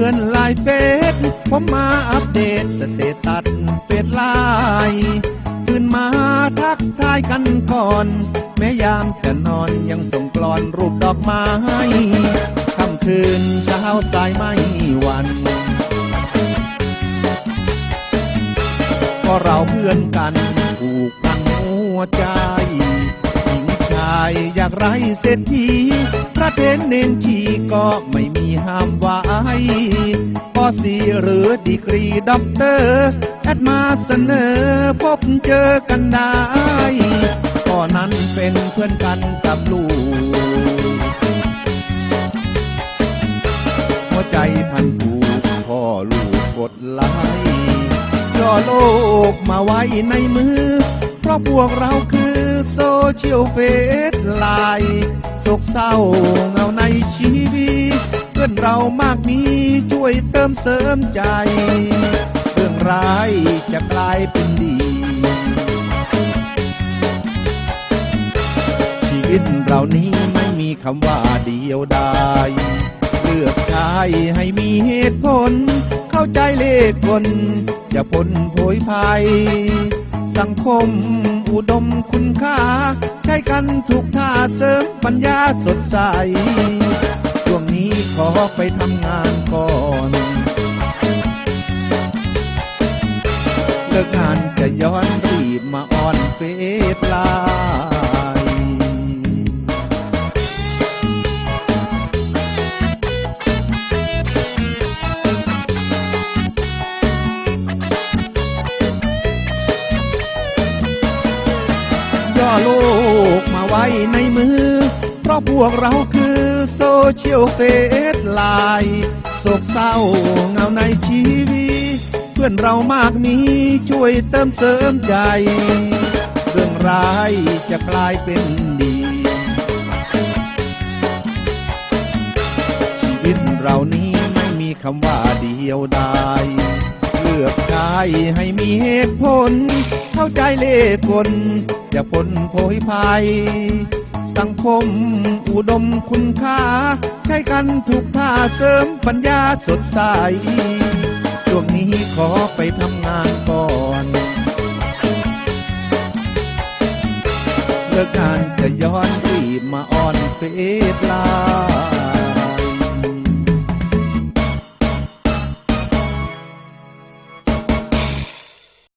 ือนลายเฟสผมมาอัปเดตสเตตัสเฟซไลน์ตื่นมาทักทายกันก่อน แม้ยามจะนอนยังส่งกลอนรูปดอกไม้ค่ำคืนเช้าสายไม่วันก็เราเพื่อนกันถูกพังหัวใจหญิงชายอยากไรเศรษฐีพระเทนเนนชีก็ไม่มีห้ามว่า ไว้พอสีหรือดีกรีด็อกเตอร์ แอดมาเสนอพบเจอกันได้ก็นั้นเป็นเพื่อนกันกับลูก หัวใจพันผูกพ่อลูกกดไลค์ย่อโลกมาไว้ในมือ เพราะพวกเราคือโซเชียลเฟซไลน์โศกเศร้าเงาในชีวิต พื่อนเรามากมีช่วยเติมเสริมใจ เรื่องร้ายจะกลายเป็นดี ชีวิตเรานี้ไม่มีคำว่าเดียวดายเลือกชายให้มีเหตุผล เข้าใจเลขคน จะพ้นโผยภัย สังคมอุดมคุณค่า ใช้กันทุกท่าเสริมปัญญาสดใส ขอไปทำงานก่อน เลิกงานจะย้อนรีบมาออนเฟซลาะพวกเราคือโซเชียลเฟซไลน์โศกเศร้าเงาในชีวิต เพื่อนเรามากมีช่วยเติมเสริมใจ เรื่องร้ายจะกลายเป็นดีชีวิตเรานี้ไม่มีคำว่าเดียวดายเลือกชายให้มีเหตุผล เข้าใจเลขคนจะพ้นโผยภัย สังคม อุดมคุณค่า ใช้กันถูกท่าเสริมปัญญาสดใส ช่วงนี้ขอไปทำงานก่อนเลิกงานจะย้อนรีบมาอ่อนเฟซลา